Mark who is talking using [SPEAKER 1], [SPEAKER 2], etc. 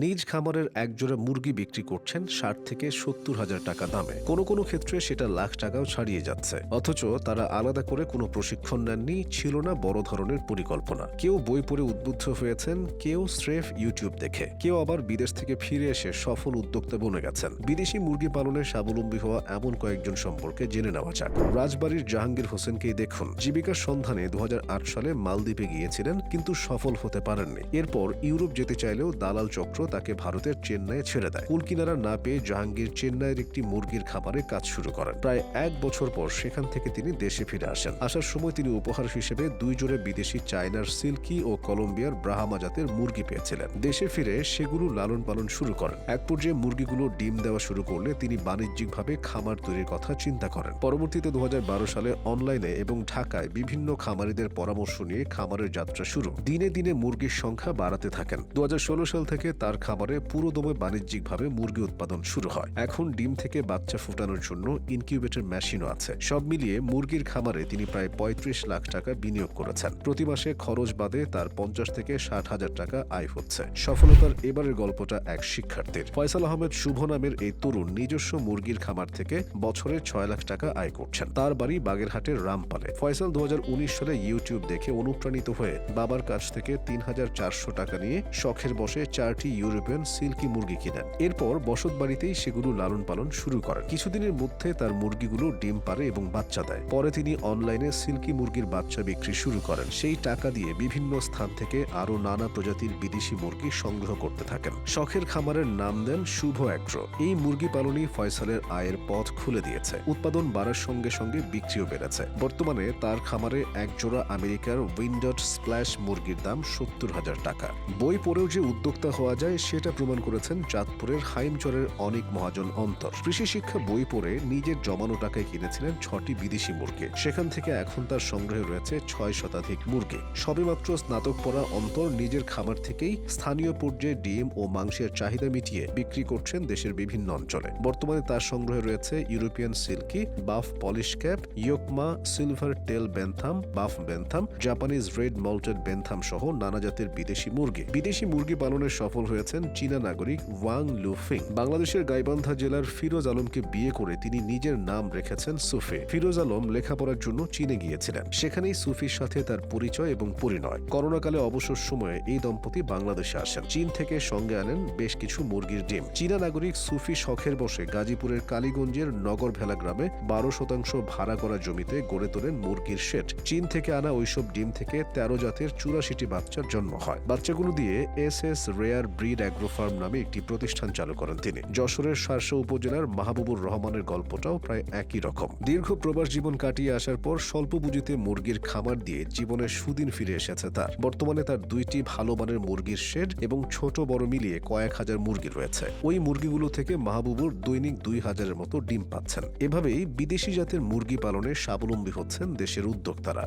[SPEAKER 1] নিজ খামারের একজোড়া মুরগি বিক্রি করছেন ষাট থেকে সত্তর হাজার টাকা দামে। কোনো কোনো ক্ষেত্রে সেটা লাখ টাকাও ছাড়িয়ে যাচ্ছে। অথচ তারা আলাদা করে কোনো প্রশিক্ষণ নেননি, ছিল না বড় ধরনের পরিকল্পনা। কেউ বই পড়ে উদ্বুদ্ধ হয়েছেন, কেউ স্রেফ ইউটিউব দেখে। কেউ আবার বিদেশ থেকে ফিরে এসে সফল উদ্যোক্তা বনে গেছেন। বিদেশি মুরগি পালনে স্বাবলম্বী হওয়া এমন কয়েকজন সম্পর্কে জেনে নেওয়া যাক। রাজবাড়ির জাহাঙ্গীর হোসেনকেই দেখুন। জীবিকার সন্ধানে দু হাজার আট সালে মালদ্বীপে গিয়েছিলেন, কিন্তু সফল হতে পারেননি। এরপর ইউরোপ যেতে চাইলেও দালাল চক্র তাকে ভারতের চেন্নাইয়ে ছেড়ে দেয়। কুল কিনারা না পেয়ে জাহাঙ্গীর চেন্নাইয়ের একটি মুরগির খামারে কাজ শুরু করেন। প্রায় এক বছর পর সেখান থেকে তিনি দেশে ফিরে আসেন। আসার সময় তিনি উপহার হিসেবে দুই জোড়ে বিদেশি চায়নার সিল্কি ও কলম্বিয়ার ব্রাহামা জাতের মুরগি পেয়েছিলেন। দেশে ফিরে সেগুলো লালন পালন শুরু করেন। এক পর্যায়ে মুরগিগুলো ডিম দেওয়া শুরু করলে তিনি বাণিজ্যিকভাবে খামার তৈরির কথা চিন্তা করেন। পরবর্তীতে দু হাজার বারো সালে অনলাইনে এবং ঢাকায় বিভিন্ন খামারিদের পরামর্শ নিয়ে খামারের যাত্রা শুরু। দিনে দিনে মুরগির সংখ্যা বাড়াতে থাকেন। দু হাজার ষোলো সাল থেকে তার খামারে পুরোদমে বাণিজ্যিকভাবে মুরগি উৎপাদন শুরু হয়। এখন ডিম থেকে বাচ্চা ফুটানোর জন্য ইনকিউবেটর মেশিনও আছে। সব মিলিয়ে মুরগির খামারে তিনি প্রায় পঁয়ত্রিশ লাখ টাকা বিনিয়োগ করেছেন। প্রতি মাসে খরচ বাদে তার পঞ্চাশ থেকে ষাট হাজার টাকা আয় হচ্ছে। সফলতার এবারের গল্পটা এক শিক্ষার্থীর। ফয়সাল আহমেদ শুভ নামের এই তরুণ নিজস্ব মুরগির খামার থেকে বছরে ছয় লাখ টাকা আয় করছেন। তার বাড়ি বাগেরহাটের রামপালে। ফয়সাল দু হাজার উনিশ সালে ইউটিউব দেখে অনুপ্রাণিত হয়ে বাবার কাছ থেকে তিন হাজার চারশো টাকা নিয়ে শখের বসে চারটি ইউরোপিয়ান সিল্কি মুরগি কিনেন। এরপর বসত বাড়িতেই সেগুলো লালন পালন শুরু করেন। কিছুদিনের মধ্যে তার মুরগিগুলো ডিম পারে এবং বাচ্চা দেয়। পরে তিনি অনলাইনে সিল্কি মুরগির বাচ্চা বিক্রি শুরু করেন। সেই টাকা দিয়ে বিভিন্ন স্থান থেকে আরও নানা প্রজাতির বিদেশি মুরগি সংগ্রহ করতে থাকেন। শখের খামারের নাম দেন শুভ অ্যাগ্রো। এই মুরগি পালনই ফয়সালের আয়ের পথ খুলে দিয়েছে। উৎপাদন বাড়ার সঙ্গে সঙ্গে বিক্রিও বেড়েছে। বর্তমানে তার খামারে এক জোড়া আমেরিকার উইন্ডট স্প্ল্যাশ মুরগির দাম সত্তর হাজার টাকা। বই পড়েও যে উদ্যোক্তা হওয়া যায় সেটা প্রমাণ করেছেন চাঁদপুরের হাইমচরের অনেক মহাজন অন্তর। কৃষি শিক্ষা বই পড়ে নিজের জমানো টাকায় কিনেছিলেন ছটি বিদেশি মুরগি। সেখান থেকে এখন তার সংগ্রহে রয়েছে ছয় শতাধিক মুরগি। সবেমাত্র স্নাতক পড়া অন্তর নিজের খামার থেকেই স্থানীয় পর্যায়ে ডিম ও মাংসের চাহিদা মিটিয়ে বিক্রি করছেন দেশের বিভিন্ন অঞ্চলে। বর্তমানে তার সংগ্রহে রয়েছে European silky, buff Polish cap, Yokohama, silver tail bantam, buff bantam, Japanese red mottled bantam সহ নানা জাতের বিদেশি মুরগি। বিদেশি মুরগি পালনের সফল হয়েছেন চীনা নাগরিক ওয়াং লুফিং। বাংলাদেশের গাইবান্ধা জেলার ফিরোজ আলমকে বিয়ে করে তিনি নিজের নাম রেখেছেন সুফি। ফিরোজ আলম লেখাপড়ার জন্য চীনে গিয়েছিলেন। সেখানেই সুফির সাথে তার পরিচয় এবং পরিণয়। করোনাকালে অবসর সময়ে এই দম্পতি বাংলাদেশে আসেন। চীন থেকে সঙ্গে আনেন বেশ কিছু মুরগির ডিম। চীনা নাগরিক সুফি শখের বসে গাজীপুরের কালীগঞ্জের নগর ভেলা গ্রামে বারো শতাংশ ভাড়া করা জমিতে গড়ে তোলেন মুরগির শেড। চীন থেকে আনা ওইসব ডিম থেকে তেরো জাতের চুরাশিটি বাচ্চার জন্ম হয়। বাচ্চাগুলো দিয়ে S S rare breed agro farm নামে একটি প্রতিষ্ঠান চালু করেন তিনি। যশোরের শার্শা উপজেলার মাহবুবুর রহমানের গল্পটাও প্রায় একই রকম। দীর্ঘ প্রবাস জীবন কাটিয়ে আসার পর স্বল্প পুঁজিতে মুরগির খামার দিয়ে জীবনের সুদিন ফিরে এসেছে তার। বর্তমানে তার দুইটি ভালো মানের মুরগির শেড এবং ছোট বড় মিলিয়ে কয়েক হাজার মুরগি রয়েছে। ওই মুরগিগুলো থেকে মাহবুবুর দৈনিক দুই হাজারের মতো ডিম পাচ্ছেন। এভাবেই বিদেশি জাতের মুরগি পালনে স্বাবলম্বী হচ্ছেন দেশের উদ্যোক্তারা।